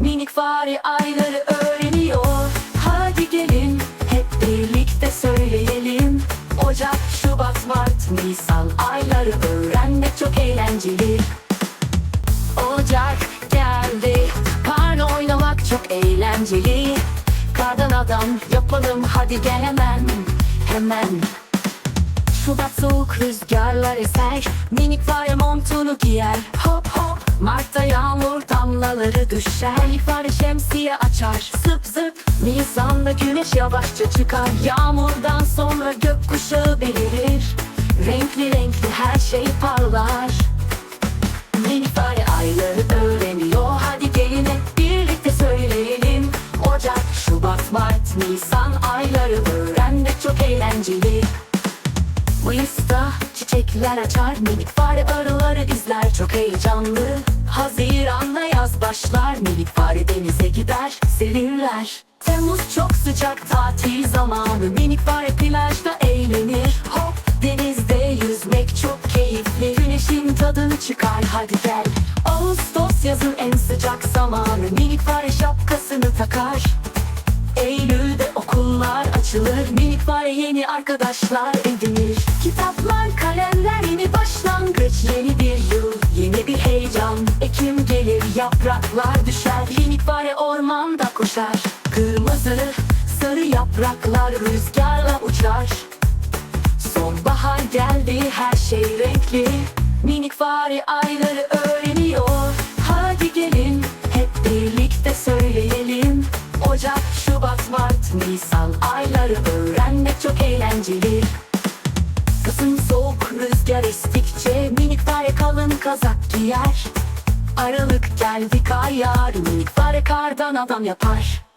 Minik fare ayları öğreniyor. Hadi gelin hep birlikte söyleyelim. Ocak, Şubat, Mart, Nisan ayları öğrenmek çok eğlenceli. Ocak geldi Karla oynamak çok eğlenceli. Kardan adam yapalım hadi gel hemen Hemen. Şubat soğuk rüzgarlar eser Minik fare montunu giyer. Hop hop damlaları düşer. Minik fare şemsiye açar. Zıp zıp Nisan'da güneş yavaşça çıkar. Yağmurdan sonra gökkuşağı belirir. Renkli renkli her şey parlar. Fare ayları öğreniyor? Hadi gelin hep birlikte söyleyelim. Ocak, Şubat, Mart, Nisan ayları öğrenmek çok eğlenceli. Mayıs'ta çiçekler açar Minik fare arıları izler. Çok heyecanlı Haziran'da yaz başlar Minik fare denize gider? Serinler Temmuz çok sıcak tatil zamanı. Minik fare plajda eğlenir. Hop denizde yüzmek çok keyifli. Güneşin tadını çıkar hadi gel. Ağustos yazın en sıcak zamanı. Minik fare şapkasını takar. Eylül'de okullar açılır. Minik fare yeni arkadaşlar edinir. Kitaplar, kalemler yeni başlangıç. Yeni bir yıl, yeni bir heyecan. Ekim yapraklar düşer Minik fare ormanda koşar. Kırmızı, sarı yapraklar rüzgarla uçar. Sonbahar geldi, her şey renkli. Minik fare ayları öğreniyor. Hadi gelin, hep birlikte söyleyelim. Ocak, Şubat, Mart, Nisan ayları öğrenmek çok eğlenceli. Kızın soğuk rüzgar estikçe minik fare kalın kazak giyer Aralık geldi kar minik fare kardan adam yapar